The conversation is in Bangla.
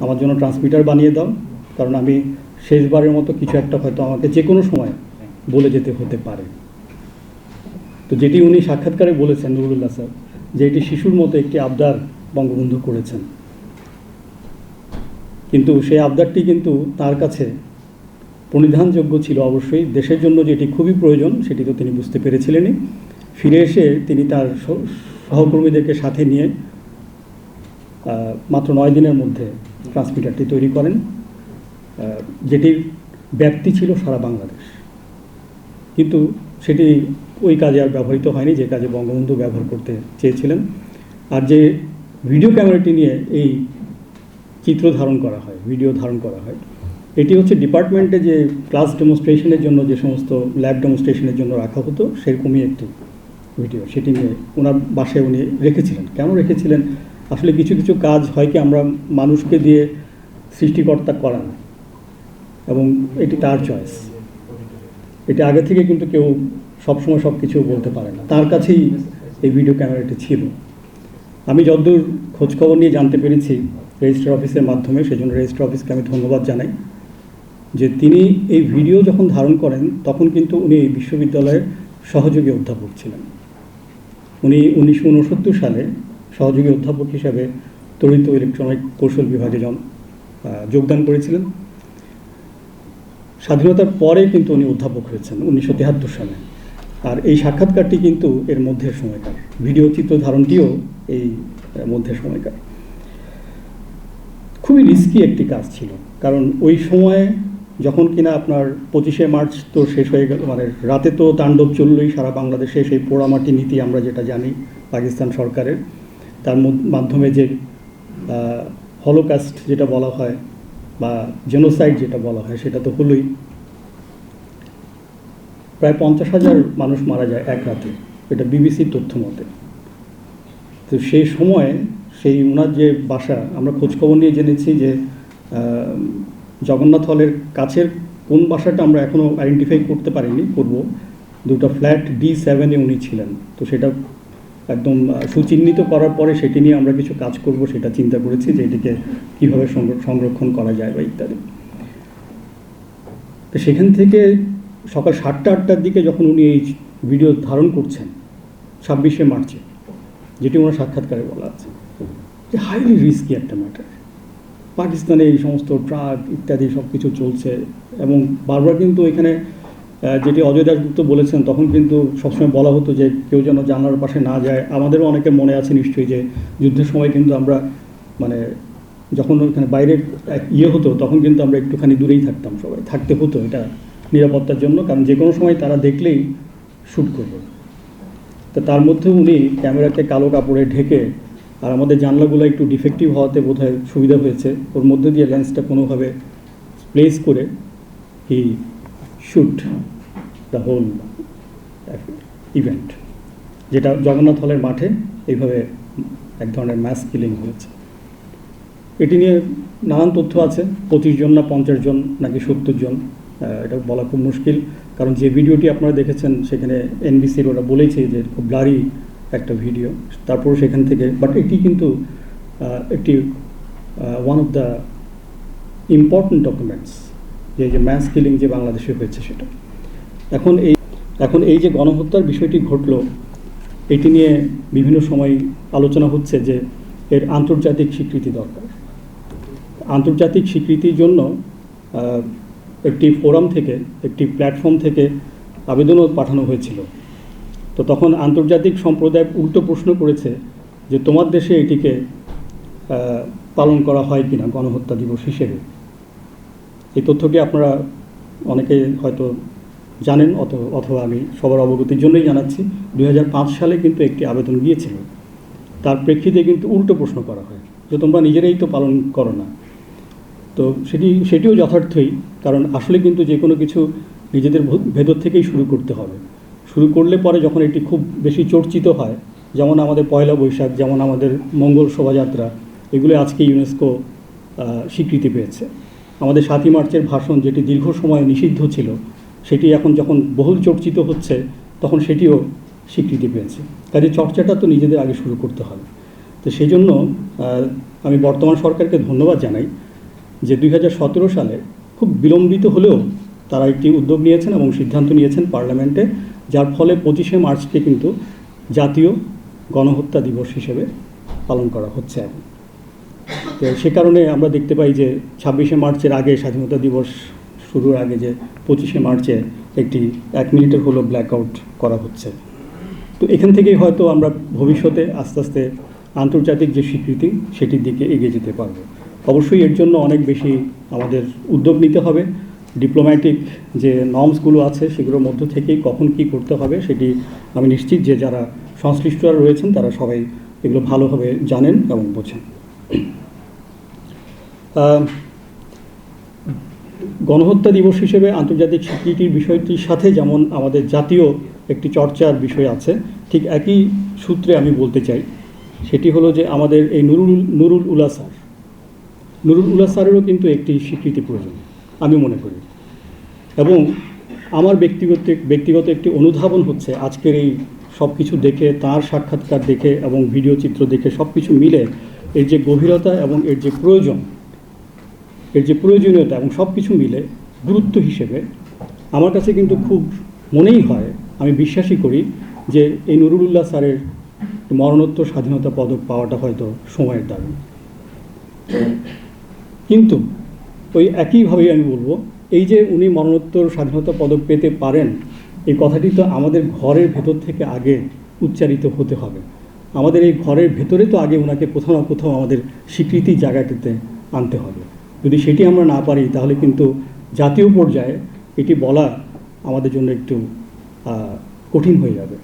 আমার জন্য ট্রান্সমিটার বানিয়ে দাও, কারণ আমি শেষবারের মতো কিছু একটা হয়তো আমাকে যে কোনো সময় বলে যেতে হতে পারে। তো যেটি উনি সাক্ষাৎকারে বলেছেন, নুরুল্লাহ স্যার, যে এটি শিশুর মতো একটি আবদার বঙ্গবন্ধু করেছেন। কিন্তু সেই আবদারটি কিন্তু তার কাছে প্রণিধানযোগ্য ছিল অবশ্যই। দেশের জন্য যেটি খুবই প্রয়োজন, সেটি তো তিনি বুঝতে পেরেছিলেনই। ফিরে এসে তিনি তার সহ- সহকর্মীদেরকে সাথে নিয়ে মাত্র নয় দিনের মধ্যে ট্রান্সমিটারটি তৈরি করেন। যেটির ব্যাপ্তি ছিল সারা বাংলাদেশ। কিন্তু সেটি ওই কাজে আর ব্যবহৃত হয়নি, যে কাজে বঙ্গবন্ধু ব্যবহার করতে চেয়েছিলেন। আর যে ভিডিও ক্যামেরাটি নিয়ে এই চিত্র ধারণ করা হয়, ভিডিও ধারণ করা হয়, এটি হচ্ছে ডিপার্টমেন্টে যে ক্লাস ডেমনস্ট্রেশনের জন্য যে সমস্ত ল্যাব ডেমনস্ট্রেশনের জন্য রাখা হতো, সেরকমই একটি ভিডিও। সেটি নিয়ে ওনার বাসায় উনি রেখেছিলেন। কেন রেখেছিলেন? আসলে কিছু কিছু কাজ হয় কি আমরা মানুষকে দিয়ে সৃষ্টিকর্তা করান এবং এটি তার চয়েস এটি আগে থেকে কিন্তু কেউ সবসময় সব কিছু বলতে পারে না। তার কাছেই এই ভিডিও ক্যামেরাটি ছিল। আমি যতদূর খোঁজখবর নিয়ে জানতে পেরেছি রেজিস্টার অফিসের মাধ্যমে, সেজন্য রেজিস্টার অফিসকে আমি ধন্যবাদ জানাই যে তিনি এই ভিডিও যখন ধারণ করেন, তখন কিন্তু উনি এই বিশ্ববিদ্যালয়ের সহযোগী অধ্যাপক ছিলেন। উনি উনিশশো উনসত্তর সালে সহযোগী অধ্যাপক হিসাবে তড়িৎ ইলেকট্রনিক কৌশল বিভাগে যোগদান করেছিলেন। স্বাধীনতার পরে কিন্তু উনি অধ্যাপক হয়েছেন উনিশশো তেহাত্তর সালে। আর এই সাক্ষাৎকারটি কিন্তু এর মধ্যের সময়কার। ভিডিও চিত্র ধারণটিও এই আহ, মধ্যের সময়কার। খুবই রিস্কি একটি কাজ ছিল কারণ ওই সময়ে যখন কিনা আপনার পঁচিশে মার্চ তো শেষ হয়ে গেল মানে রাতে তো তাণ্ডব চললই সারা বাংলাদেশে সেই পোড়ামাটি নীতি আমরা যেটা জানি পাকিস্তান সরকারের। তার মাধ্যমে যে হলোকাস্ট যেটা বলা হয় বা জেনোসাইড যেটা বলা হয় সেটা তো হলোই। প্রায় পঞ্চাশ হাজার মানুষ মারা যায় এক রাতে, এটা বিবিসির তথ্য মতে। তো সেই সময়ে সেই ওনার যে বাসা, আমরা খোঁজখবর নিয়ে জেনেছি যে জগন্নাথ হলের কাছের কোন বাসাটা আমরা এখনও আইডেন্টিফাই করতে পারিনি করব দুটো ফ্ল্যাট ডি সেভেনে উনি ছিলেন। তো সেটা একদম সুচিহ্নিত করার পরে সেটি নিয়ে আমরা কিছু কাজ করব সেটা চিন্তা করেছি যে এটিকে কীভাবে সংর- সংরক্ষণ করা যায় বা ইত্যাদি। তো সেখান থেকে সকাল সাতটা, আটটার দিকে যখন উনি এই ভিডিও ধারণ করছেন, ছাব্বিশে মার্চে, যেটি ওনার সাক্ষাৎকারে বলা আছে, যে হাইলি রিস্কি একটা ম্যাটার পাকিস্তানে এই সমস্ত ট্রাক ইত্যাদি সব কিছু চলছে এবং বারবার কিন্তু এখানে যেটি অজয় দাসগুপ্ত বলেছেন, তখন কিন্তু সবসময় বলা হতো যে কেউ যেন জানলার পাশে না যায়। আমাদেরও অনেকের মনে আছে নিশ্চয়ই যে যুদ্ধের সময় কিন্তু আমরা মানে যখন ওখানে বাইরে এক ইয়ে হতো, তখন কিন্তু আমরা একটুখানি দূরেই থাকতাম সবাই। থাকতে হতো এটা নিরাপত্তার জন্য, কারণ যে কোনো সময় তারা দেখলেই শ্যুট করবে। তো তার মধ্যে উনি ক্যামেরাকে কালো কাপড়ে ঢেকে, আর আমাদের জানলাগুলো একটু ডিফেক্টিভ হওয়াতে বোধহয় সুবিধা হয়েছে। ওর মধ্যে দিয়ে লেন্সটা কোনোভাবে প্লেস করে he shoot the whole event যেটা জগন্নাথ হলের মাঠে এইভাবে এক ধরনের ম্যাস কিলিং হয়েছে। এটি নিয়ে নানান তথ্য আছে, পঁচিশ জন না পঞ্চাশ জন নাকি সত্তর জন এটা বলা খুব মুশকিল। কারণ যে ভিডিওটি আপনারা দেখেছেন, সেখানে এনবিসির ওরা বলেছে যে খুব ব্লারি একটা ভিডিও। তারপর সেখান থেকে বাট এটি কিন্তু একটি one of the important documents যে যে ম্যাস কিলিং যে বাংলাদেশে হয়েছে সেটা। এখন এই এখন এই যে গণহত্যার বিষয়টি ঘটলো, এটি নিয়ে বিভিন্ন সময় আলোচনা হচ্ছে যে এর আন্তর্জাতিক স্বীকৃতি দরকার। আন্তর্জাতিক স্বীকৃতির জন্য একটি ফোরাম থেকে, একটি প্ল্যাটফর্ম থেকে আবেদনও পাঠানো হয়েছিল। তো তখন আন্তর্জাতিক সম্প্রদায় উল্টো প্রশ্ন করেছে যে তোমার দেশে এটিকে পালন করা হয় কিনা গণহত্যা দিবস হিসেবে। এই তথ্যটি আপনারা অনেকে হয়তো জানেন, অত, অথবা আমি সবার অবগতির জন্যই জানাচ্ছি। দুই হাজার পাঁচ সালে কিন্তু একটি আবেদন গিয়েছিল। তার প্রেক্ষিতে কিন্তু উল্টো প্রশ্ন করা হয় যে, তোমরা নিজেরাই তো পালন করো না। তো সেটি, সেটিও যথার্থই, কারণ আসলে কিন্তু যে কোনো কিছু নিজেদের ভেতর থেকেই শুরু করতে হবে। শুরু করলে পরে যখন এটি খুব বেশি চর্চিত হয়, যেমন আমাদের পয়লা বৈশাখ, যেমন আমাদের মঙ্গল শোভাযাত্রা, এগুলো আজকে ইউনেস্কো স্বীকৃতি পেয়েছে। আমাদের সাতই মার্চের ভাষণ যেটি দীর্ঘ সময় নিষিদ্ধ ছিল, সেটি এখন যখন বহুল চর্চিত হচ্ছে, তখন সেটিও স্বীকৃতি পেয়েছে। কাজে চর্চাটা তো নিজেদের আগে শুরু করতে হবে। তো সেই জন্য আমি বর্তমান সরকারকে ধন্যবাদ জানাই যে দুই হাজার সতেরো সালে খুব বিলম্বিত হলেও তারা একটি উদ্যোগ নিয়েছেন এবং সিদ্ধান্ত নিয়েছেন পার্লামেন্টে, যার ফলে পঁচিশে মার্চকে কিন্তু জাতীয় গণহত্যা দিবস হিসেবে পালন করা হচ্ছে এখন। তো সে কারণে আমরা দেখতে পাই যে ছাব্বিশে মার্চের আগে স্বাধীনতা দিবস শুরুর আগে যে পঁচিশে মার্চে একটি এক মিনিটের হলো ব্ল্যাকআউট করা হচ্ছে। তো এখান থেকেই হয়তো আমরা ভবিষ্যতে আস্তে আস্তে আন্তর্জাতিক যে স্বীকৃতি, সেটির দিকে এগিয়ে যেতে পারব। অবশ্যই এর জন্য অনেক বেশি আমাদের উদ্যোগ নিতে হবে। ডিপ্লোম্যাটিক যে নর্মসগুলো আছে, সেগুলোর মধ্য থেকেই কখন কি করতে হবে, সেটি আমি নিশ্চিত যে যারা সংশ্লিষ্টরা রয়েছেন, তারা সবাই এগুলো ভালোভাবে জানেন এবং বোঝেন। গণহত্যা দিবস হিসেবে আন্তর্জাতিক স্বীকৃতির বিষয়টির সাথে যেমন আমাদের জাতীয় একটি চর্চার বিষয় আছে, ঠিক একই সূত্রে আমি বলতে চাই। সেটি হলো যে আমাদের এই নুরুল নুরুল উলা স্যার। নুরুল উলা স্যারেরও কিন্তু একটি স্বীকৃতি প্রয়োজন, আমি মনে করি। এবং আমার ব্যক্তিগত ব্যক্তিগত একটি অনুধাবন হচ্ছে, আজকের এই সব কিছু দেখে, তার সাক্ষাৎকার দেখে এবং ভিডিও চিত্র দেখে সব কিছু মিলে, এর যে গভীরতা এবং এর যে প্রয়োজন এর যে প্রয়োজনীয়তা এবং সব কিছু মিলে গুরুত্ব হিসেবে আমার কাছে কিন্তু খুব মনেই হয়, আমি বিশ্বাসই করি যে এই নুরুল্লাহ স্যারের মরণোত্তর স্বাধীনতা পদক পাওয়াটা হয়তো সময়ের দাবি কিন্তু ওই একইভাবেই আমি বলব, এই যে উনি মরণোত্তর স্বাধীনতা পদক পেতে পারেন, এই কথাটি তো আমাদের ঘরের ভেতর থেকে আগে উচ্চারিত হতে হবে। আমাদের এই ঘরের ভেতরে তো আগে ওনাকে কোথাও না কোথাও আমাদের স্বীকৃতি জায়গাটিতে আনতে হবে। যদি সেটি আমরা না পারি, তাহলে কিন্তু জাতীয় পর্যায়ে এটি বলা আমাদের জন্য একটু কঠিন হয়ে যাবে।